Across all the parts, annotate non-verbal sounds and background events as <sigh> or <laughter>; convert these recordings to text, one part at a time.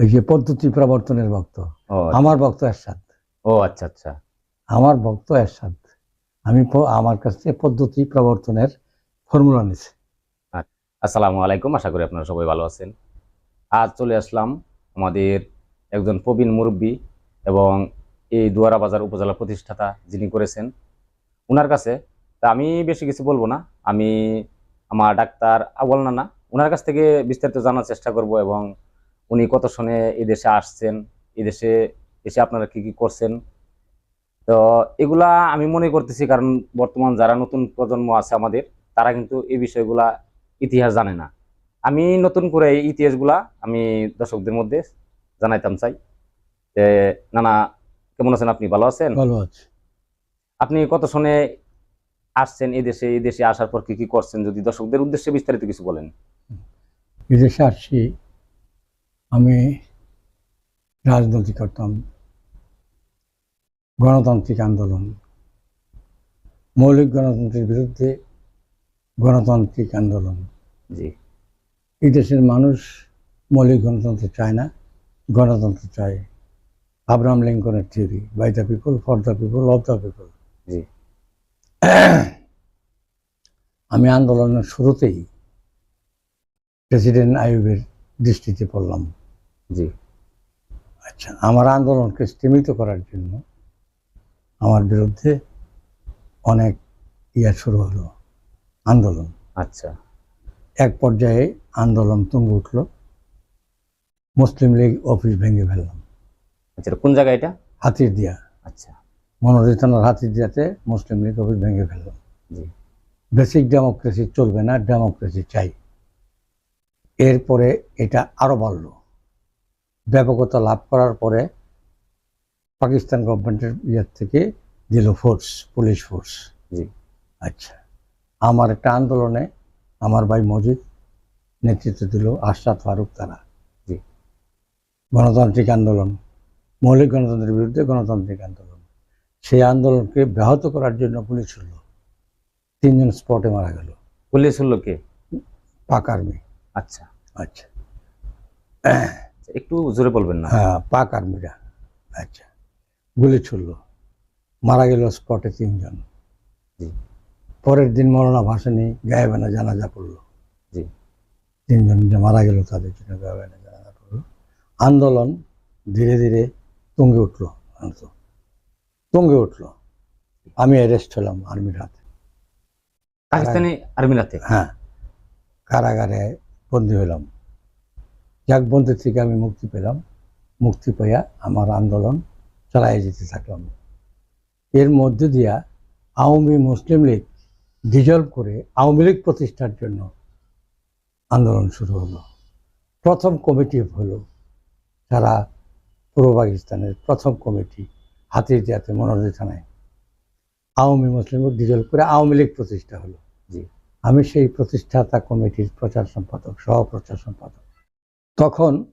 এই যে পদ্ধতি প্রবর্তনের ভক্ত। ও আমার ভক্ত এরশাদ। ও আচ্ছা আচ্ছা। আমার ভক্ত এরশাদ। আমি আমার কাছ থেকে পদ্ধতি প্রবর্তনের ফর্মুলা নিছি। আসসালামু আলাইকুম। আশা করি আপনারা সবাই ভালো আছেন। আজ চলে আসলাম আমাদের একজন প্রবীণ মুরব্বী এবং এই দুয়ারা বাজার উপজেলা প্রতিষ্ঠাতা যিনি করেছেন। ওনার কাছে তা আমি বেশি কিছু বলব না। আমি আমার ডাক্তার আবল নানা ওনার কাছ থেকে বিস্তারিত জানার চেষ্টা করব এবং উনি কত সনে এদেশে আসছেন এদেশে দেশে এসে আপনারা কি কি করছেন? তো এগুলা আমি মনে করতেছি কারণ বর্তমান যারা নতুন প্রজন্ম আছে আমাদের তারা কিন্তু এই বিষয়গুলা ইতিহাস জানে না। আমি নতুন করে এই ইতিহাসগুলা আমি দর্শকদের মধ্যে জানাইতাম চাই। যে নানা কেমন আছেন আপনি? ভালো আছেন? ভালো আছে। আপনি কত সনে আসছেন এই দেশে এই দেশে আসার পর কি কি করছেন যদি দর্শকদের উদ্দেশ্যে বিস্তারিত কিছু বলেন? বিদেশে আসছি আমি রাজনীতি করতাম গণতান্ত্রিক আন্দোলন মৌলিক গণতন্ত্রের বিরুদ্ধে গণতান্ত্রিক আন্দোলন। জি। এই দেশের মানুষ মৌলিক গণতন্ত্র চায় না গণতন্ত্র চায় Abraham লিঙ্কনের theory by the people for the people of the people. জি। <clears throat> আমি আন্দোলনের শুরুতেই প্রেসিডেন্ট আইয়ুবের দৃষ্টিতে পড়লাম। জি। আচ্ছা আমার আন্দোলনকে স্তীমিত করার জন্য আমার বিরুদ্ধে অনেক ইয়া শুরু হলো আন্দোলন। আচ্ছা। এক পর্যায়ে আন্দোলন তুঙ্গে উঠল মুসলিম লীগ অফিস ভেঙে ফেললাম। আচ্ছা কোন জায়গায় এটা? হাতির দিয়া আচ্ছা। মনোজি থানার হাতির দিয়াতে মুসলিম লীগ অফিস ভেঙে ফেললাম। জি। বেসিক ডেমোক্রেসি চলবে না ডেমোক্রেসি চাই। এরপরে এটা আরও বাড়ল। ব্যাপকতা লাভ করার পরে পাকিস্তান গভর্নমেন্টের ইয়ের থেকে দিল ফোর্স পুলিশ ফোর্স জি। আচ্ছা আমার একটা আন্দোলনে আমার ভাই মজিদ নেতৃত্ব দিল আশরাফ ফারুক তারা। জি। গণতান্ত্রিক আন্দোলন মৌলিক গণতন্ত্রের বিরুদ্ধে গণতান্ত্রিক আন্দোলন। সেই আন্দোলনকে ব্যাহত করার জন্য পুলিশ হলো। তিনজন স্পটে মারা গেল। পুলিশ হলো কে? পাক আর্মি। আচ্ছা আচ্ছা। আচ্ছা, একটু জোরে বলবেন না। হ্যাঁ পাক আর্মিরা। আচ্ছা গুলি ছুড়ল। মারা গেল স্পটে তিনজন। জি। পরের দিন মরনা ভাসানি গায়েবানা জানাজা পড়ল জি। তিনজন যে মারা গেল তাদের জন্য গায়ে গায়েবানা জানাজা পড়ল আন্দোলন ধীরে ধীরে তুঙ্গে উঠল তুঙ্গে উঠল। আমি অ্যারেস্ট হলাম আর্মির হাতে। পাকিস্তানি আর্মির হাতে? হ্যাঁ কারাগারে বন্দী হলাম। বন্দি থেকে আমি মুক্তি পেলাম। মুক্তি পাইয়া আমার আন্দোলন চালাই যেতে থাকলাম। এর মধ্যে দিয়া আওয়ামী মুসলিম লীগ ডিজলভ করে আওয়ামী লীগ প্রতিষ্ঠার জন্য আন্দোলন শুরু হলো। প্রথম কমিটি হলো সারা পূর্ব পাকিস্তানের প্রথম কমিটি হাতির দিয়াতে মনোনীত থানায়। আওয়ামী মুসলিম লীগ ডিজলভ করে আওয়ামী লীগ প্রতিষ্ঠা হলো। জি, আমি সেই প্রতিষ্ঠাতা কমিটির প্রচার সম্পাদক সহ প্রচার সম্পাদক। তখন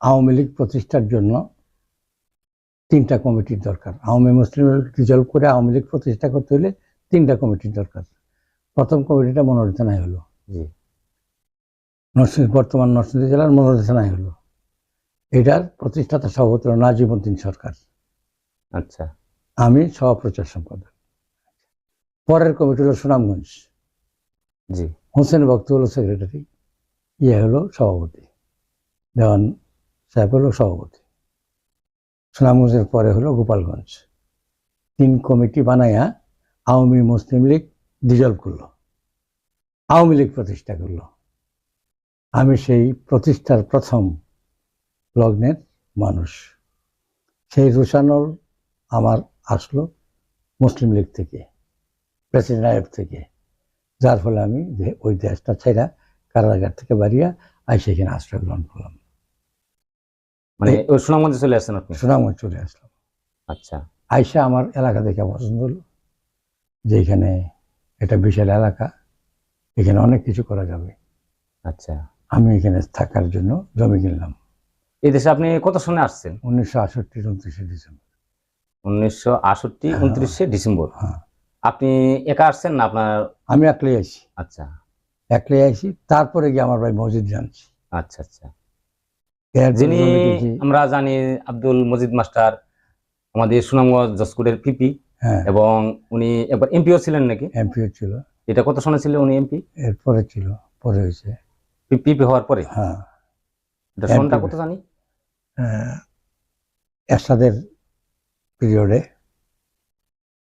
আওয়ামী লীগ প্রতিষ্ঠার জন্য তিনটা কমিটির দরকার। আওয়ামী মুসলিম লীগ রিজলভ করে আওয়ামী লীগ প্রতিষ্ঠা করতে হলে তিনটা কমিটির দরকার। প্রথম কমিটিটা মনোরচনায় হলো। জি। নরসিংহ বর্তমান নরসিংদী জেলার মনোরচনায় হলো। এটার প্রতিষ্ঠাতা সভাপতি হলো নাজিমুদ্দিন সরকার। আচ্ছা। আমি সহপ্রচার সম্পাদক। পরের কমিটি হলো সুনামগঞ্জ। জি। হোসেন ভক্ত হলো সেক্রেটারি ইয়ে হলো সভাপতি। দেওয়ান সাহেব হলো সভাপতি। সুনামগঞ্জের পরে হলো গোপালগঞ্জ। তিন কমিটি বানাইয়া আওয়ামী মুসলিম লীগ ডিজলভ করল। আওয়ামী লীগ প্রতিষ্ঠা করল। আমি সেই প্রতিষ্ঠার প্রথম লগ্নের মানুষ। সেই রুশানল আমার আসলো মুসলিম লীগ থেকে, প্রেসিডেন্ট আয়ব থেকে। যার ফলে আমি ওই দেশটা ছেড়া কারাগার থেকে বাড়িয়া আই সেখানে আশ্রয় গ্রহণ করলাম। মানে ওই সুনামগঞ্জে চলে আসছেন আপনি? সুনামগঞ্জ চলে আসলাম। আচ্ছা। আইসা আমার এলাকা দেখে পছন্দ হলো যে এখানে এটা বিশাল এলাকা এখানে অনেক কিছু করা যাবে। আচ্ছা। আমি এখানে থাকার জন্য জমি কিনলাম। এই দেশে আপনি কত সনে আসছেন? উনিশশো আষট্টি উনত্রিশে ডিসেম্বর। উনিশশো আষট্টি হ্যাঁ। উনত্রিশে ডিসেম্বর। হ্যাঁ। আপনি একা আসছেন না আপনার? আমি একলাই আইছি। আচ্ছা। একলাই আইছি তারপরে গিয়ে আমার ভাই মসজিদ জানছি। আচ্ছা আচ্ছা। যিনি আমরা জানি আব্দুল মজিদ মাস্টার আমাদের সুনামগঞ্জ জসকোটের পিপি হ্যাঁ। এবং উনি একবার এমপিও ছিলেন নাকি? এমপিও ছিল। এটা কত সনে ছিল উনি এমপি এরপরে ছিল পরে হয়েছে। পিপি হওয়ার পরে? হ্যাঁ। এটা সনটা কত জানি? এরশাদের পিরিয়ডে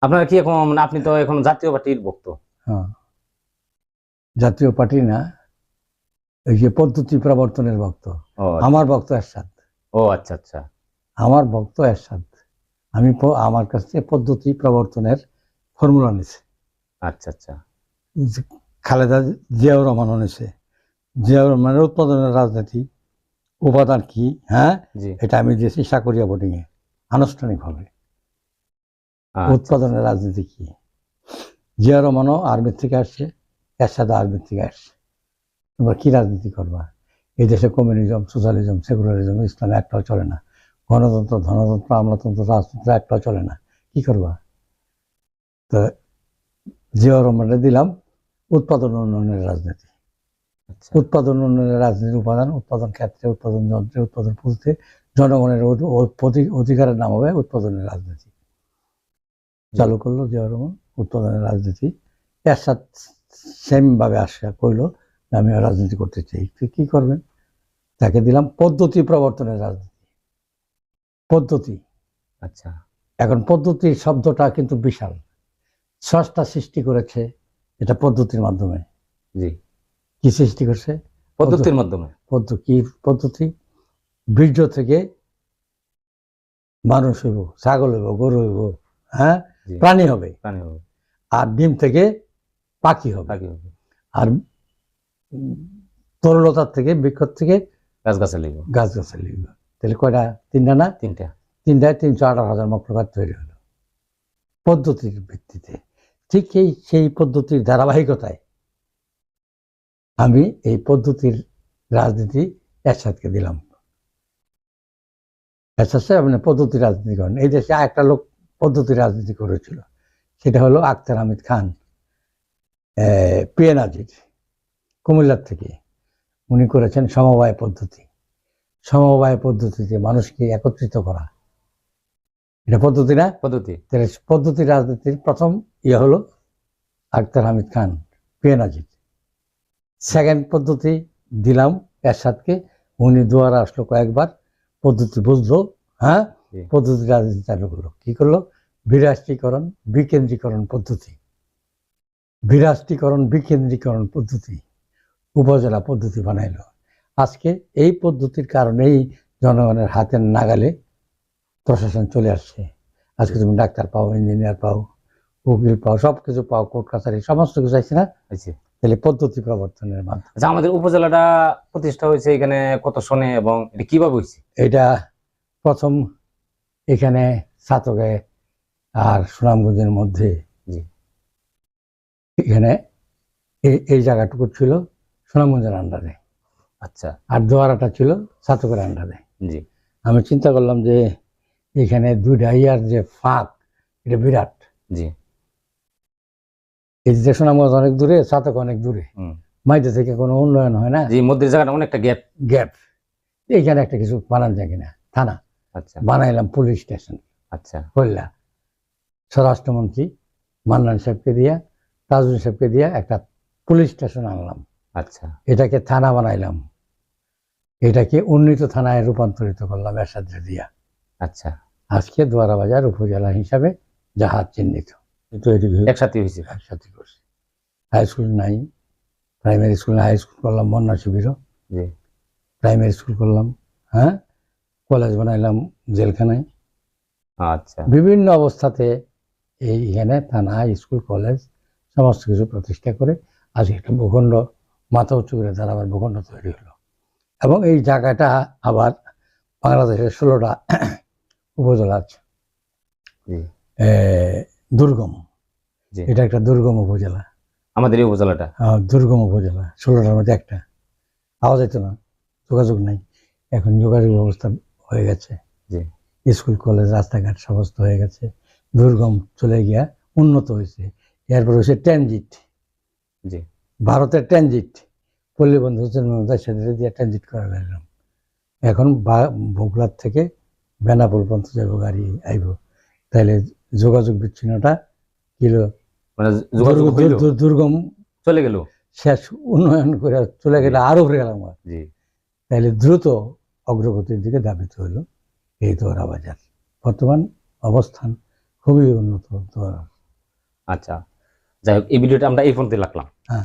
আপনার কি এখন আপনি তো এখন জাতীয় পার্টির ভক্ত। হ্যাঁ। জাতীয় পার্টি না এই যে পদ্ধতি প্রবর্তনের ভক্ত। আমার ভক্ত এরশাদ। ও আচ্ছা আচ্ছা। আমার ভক্ত এরশাদ। আমি আমার কাছ থেকে পদ্ধতি প্রবর্তনের ফর্মুলা নিছে। আচ্ছা আচ্ছা। খালেদা জিয়াউর রহমান নিছে। জিয়াউর রহমানের উৎপাদনের রাজনীতি উপাদান কি হ্যাঁ? এটা আমি দিয়েছি সাকরিয়া বোর্ডিংয়ে আনুষ্ঠানিকভাবে। আচ্ছা, উৎপাদনের রাজনীতি কি? জিয়া রহমানও আর্মির থেকে আসছে এরশাদ আর্মির থেকে আসছে। তোমরা কি রাজনীতি করবা? এই দেশে কমিউনিজম সোশ্যালিজম সেকুলারিজম ইসলাম একটাও চলে না। গণতন্ত্র ধনতন্ত্র আমলাতন্ত্র রাজতন্ত্র একটাও চলে না। কি করবা? তো জিয়া দিলাম উৎপাদন উন্নয়নের রাজনীতি। আচ্ছা। উৎপাদন উন্নয়নের রাজনীতির উপাদান উৎপাদন ক্ষেত্রে উৎপাদন যন্ত্রে উৎপাদন পদ্ধতিতে জনগণের অধি- অধি- অধিকারের নাম হবে উৎপাদনের রাজনীতি। চালু করল জিয়া রহমান উৎপাদনের রাজনীতি। এর সাথে সেম ভাবে আসা কইলো যে আমি রাজনীতি করতে চাই। তুই কি করবেন? তাকে দিলাম পদ্ধতি প্রবর্তনের রাজনীতি। পদ্ধতি। আচ্ছা। এখন পদ্ধতি শব্দটা কিন্তু বিশাল। স্রষ্টা সৃষ্টি করেছে এটা পদ্ধতির মাধ্যমে। জি। কি সৃষ্টি করছে? পদ্ধতির মাধ্যমে। পদ্ধতি কি পদ্ধতি? বীর্য থেকে মানুষ হইব ছাগল হইব গরু হইব হ্যাঁ? প্রাণী হবে। প্রাণী হবে। আর ডিম থেকে পাখি হবে। পাখি হবে। আর তরলতার থেকে বৃক্ষ থেকে গাছ গাছে লিখব গাছ গাছে লিখবে তাহলে কয়টা? তিনটা না? তিনটা। তিনটায় তিনশো আঠারো হাজার মক্রকার তৈরি হলো। পদ্ধতির ভিত্তিতে। ঠিক এই সেই পদ্ধতির ধারাবাহিকতায় আমি এই পদ্ধতির রাজনীতি এরশাদকে দিলাম। এরশাদ সাহেব মানে পদ্ধতি রাজনীতি করেন। এই দেশে একটা লোক পদ্ধতি রাজনীতি করেছিল। সেটা হলো আক্তার হামিদ খান পিএন আজির কুমিল্লার থেকে। উনি করেছেন সমবায় পদ্ধতি। সমবায় পদ্ধতিতে মানুষকে একত্রিত করা। এটা পদ্ধতি না? পদ্ধতি। তাহলে পদ্ধতি রাজনীতির প্রথম ইয়ে হলো আক্তার হামিদ খান পিএনাজিৎ সেকেন্ড পদ্ধতি দিলাম এরশাদকে। উনি দুয়ারা আসলো কয়েকবার। পদ্ধতি বুঝলো হ্যাঁ? পদ্ধতি রাজনীতি চালু করল। কি করল? বিরাষ্ট্রীকরণ বিকেন্দ্রীকরণ পদ্ধতি। বিরাষ্ট্রীকরণ বিকেন্দ্রীকরণ পদ্ধতি। উপজেলা পদ্ধতি বানাইলো। আজকে এই পদ্ধতির কারণেই জনগণের হাতের নাগালে প্রশাসন চলে আসছে। আজকে তুমি ডাক্তার পাও ইঞ্জিনিয়ার পাও উকিল পাও সব কিছু পাও কোর্ট কাছারি সমস্ত কিছু আছে না? তাহলে পদ্ধতি প্রবর্তনের মাধ্যমে। আচ্ছা আমাদের উপজেলাটা প্রতিষ্ঠা হয়েছে এখানে কত সনে এবং এটা কীভাবে হয়েছে? এটা প্রথম এখানে ছাতকে আর সুনামগঞ্জের মধ্যে এখানে এই- এই জায়গাটুকু ছিল। সুনামগঞ্জের আন্ডারে আচ্ছা। আর দোয়ারাটা ছিল ছাতকের আন্ডারে জি। আমি চিন্তা করলাম যে এখানে দুইটা ইয়ার যে ফাঁক এটা বিরাট। জি। এই যে সুনামগঞ্জ অনেক দূরে ছাতক অনেক দূরে। মাইতে থেকে কোনো উন্নয়ন হয় না। জি মধ্যের জায়গাটা অনেকটা গ্যাপ। গ্যাপ। এইখানে একটা কিছু বানান যায় কিনা? থানা। আচ্ছা। বানাইলাম পুলিশ স্টেশন। আচ্ছা। কল্যা স্বরাষ্ট্রমন্ত্রী মান্নান সাহেবকে দিয়া তাজুল সাহেবকে দিয়া একটা পুলিশ স্টেশন আনলাম। আচ্ছা। এটাকে থানা বানাইলাম। এটাকে উন্নীত থানায় রূপান্তরিত করলাম এরশাদ দিয়া আচ্ছা। আজকে দোয়ারা বাজার উপজেলা হিসাবে জাহাজ চিহ্নিত। তৈরি একসাথে হয়েছে? একসাথে করছি। হাই স্কুল নাই। প্রাইমারি স্কুল হাই স্কুল করলাম বন্যা শিবিরও। প্রাইমারি স্কুল করলাম হ্যাঁ? কলেজ বানাইলাম জেলখানায়। আচ্ছা। বিভিন্ন অবস্থাতে এই এখানে থানা স্কুল কলেজ সমস্ত কিছু প্রতিষ্ঠা করে আজকে একটা ভূখণ্ড মাথা উঁচু করে তার আবার ভূখণ্ড তৈরি হলো। এবং এই জায়গাটা আবার বাংলাদেশের ষোলোটা উপজেলা আছে। দুর্গম। এটা একটা দুর্গম উপজেলা। আমাদের এই উপজেলাটা? দুর্গম উপজেলা। ষোলোটার মধ্যে একটা। পাওয়া যেত না। যোগাযোগ নাই। এখন যোগাযোগ ব্যবস্থা হয়ে গেছে। স্কুল কলেজ রাস্তাঘাট সমস্ত হয়ে গেছে। দুর্গম চলে গিয়া উন্নত হয়েছে। এরপর হয়েছে ট্রানজিট। জি। ভারতের ট্রানজিট পল্লী বন্ধু হোসেন মমতাজ সাথে দিয়ে ট্রানজিট করা লাগলাম এখন বা- বগুড়ার থেকে বেনাপোল পর্যন্ত যাব গাড়ি আইব। তাহলে যোগাযোগ বিচ্ছিন্নটা কিলো মানে হইল? দুর্গম চলে গেল? শেষ উন্নয়ন করে চলে গেলে আরও ঘুরে গেলাম। তাহলে দ্রুত অগ্রগতির দিকে ধাবিত হলো এই দোয়ারা বাজার। বর্তমান অবস্থান খুবই উন্নত দোয়ারা আচ্ছা যাই হোক এই ভিডিওটা আমরা এই পর্যন্ত রাখলাম। হ্যাঁ।